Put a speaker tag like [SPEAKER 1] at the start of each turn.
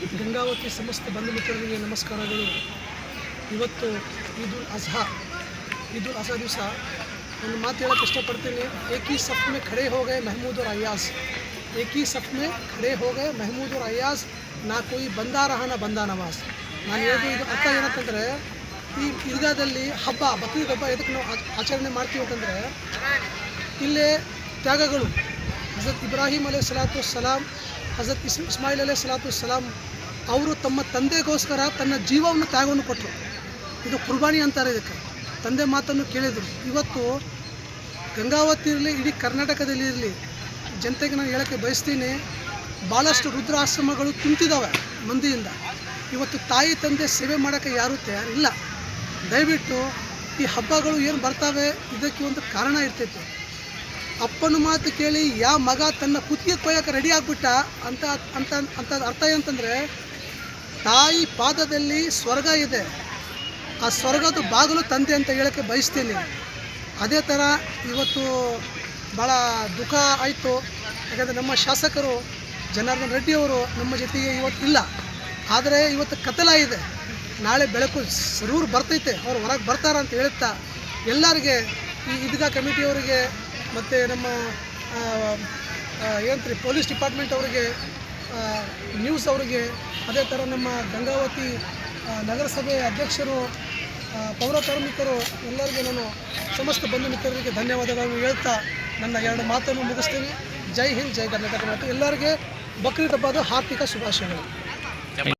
[SPEAKER 1] गंगावती समस्त बंधु मित्र नमस्कार इवतु ईद ईदल अजहा ईदल अजहा दिवस नाकपड़ती एक ही सफ में खड़े हो गए महमूद और अयास एक ही सफ में खड़े हो गए महमूद और अयास ना कोई बंदा रहा ना बंदा नवास नानू अर्थ ऐन ईदली हब्ब बकरीद हब्ब यद ना आचरण मातीवे इले त्यागू हज़रत इब्राहीम अलह सलातुसलाम ಹಜರತ್ ಇಸ್, ಇಸ್ಮಾಯಿಲ್ ಅಲೇ ಸಲಾತು ಸಲಾಂ ಅವರು ತಮ್ಮ ತಂದೆಗೋಸ್ಕರ ತನ್ನ ಜೀವವನ್ನು ತ್ಯಾಗವನ್ನು ಕೊಟ್ಟರು. ಇದು ಕುರ್ಬಾನಿ ಅಂತಾರೆ ಇದಕ್ಕೆ. ತಂದೆ ಮಾತನ್ನು ಕೇಳಿದರು. ಇವತ್ತು ಗಂಗಾವತಿ ಇರಲಿ, ಇಡೀ ಕರ್ನಾಟಕದಲ್ಲಿ ಇರಲಿ, ಜನತೆಗೆ ನಾನು ಹೇಳೋಕ್ಕೆ ಬಯಸ್ತೀನಿ ಭಾಳಷ್ಟು ರುದ್ರಾಶ್ರಮಗಳು ತುಂಬಿದಾವೆ ಮಂದಿಯಿಂದ. ಇವತ್ತು ತಾಯಿ ತಂದೆ ಸೇವೆ ಮಾಡೋಕ್ಕೆ ಯಾರೂ ತಯಾರಿಲ್ಲ. ದಯವಿಟ್ಟು ಈ ಹಬ್ಬಗಳು ಏನು ಬರ್ತವೆ ಇದಕ್ಕೆ ಒಂದು ಕಾರಣ ಇರ್ತೈತೆ. ಅಪ್ಪನ ಮಾತು ಕೇಳಿ ಯಾವ ಮಗ ತನ್ನ ಕುತ್ತಿಗೆ ಕೊಯ್ಯೋಕೆ ರೆಡಿ ಆಗ್ಬಿಟ್ಟ? ಅಂತ ಅಂತ ಅಂತ ಅರ್ಥ ಏನಂತಂದರೆ ತಾಯಿ ಪಾದದಲ್ಲಿ ಸ್ವರ್ಗ ಇದೆ. ಆ ಸ್ವರ್ಗದ ಬಾಗಿಲು ತಂದೆ ಅಂತ ಹೇಳೋಕ್ಕೆ ಬಯಸ್ತೀನಿ. ಅದೇ ಥರ ಇವತ್ತು ಭಾಳ ದುಃಖ ಆಯಿತು. ಯಾಕಂದರೆ ನಮ್ಮ ಶಾಸಕರು, ಜನಾರ್ದನ್ ರೆಡ್ಡಿಯವರು ನಮ್ಮ ಜೊತೆಗೆ ಇವತ್ತು ಇಲ್ಲ. ಆದರೆ ಇವತ್ತು ಕತ್ತಲ ಇದೆ. ನಾಳೆ ಬೆಳಕು ಸರೂರು ಬರ್ತೈತೆ. ಅವ್ರು ಹೊರಗೆ ಬರ್ತಾರ ಅಂತ ಹೇಳುತ್ತಾ ಎಲ್ಲರಿಗೆ ಈ ಇದ್ಗಾ ಕಮಿಟಿಯವರಿಗೆ ಮತ್ತು ನಮ್ಮ ಏನಂತೀರಿ, ಪೊಲೀಸ್ ಡಿಪಾರ್ಟ್ಮೆಂಟ್ ಅವರಿಗೆ ನ್ಯೂಸ್ ಅವರಿಗೆ, ಅದೇ ಥರ ನಮ್ಮ ಗಂಗಾವತಿ ನಗರಸಭೆ ಅಧ್ಯಕ್ಷರು ಪೌರ ಕಾರ್ಮಿಕರು ಎಲ್ಲರಿಗೂ ನಾನು ಸಮಸ್ತ ಬಂಧು ಮಿತ್ರರಿಗೆ ಧನ್ಯವಾದಗಳನ್ನು ಹೇಳ್ತಾ ನನ್ನ ಎರಡು ಮಾತನ್ನು ಮುಗಿಸ್ತೀನಿ. ಜೈ ಹಿಂದ್, ಜೈ ಕರ್ನಾಟಕ ಮತ್ತು ಎಲ್ಲರಿಗೆ ಬಕ್ರೀದ್ ಹಬ್ಬದ ಹಾರ್ದಿಕ ಶುಭಾಶಯಗಳು.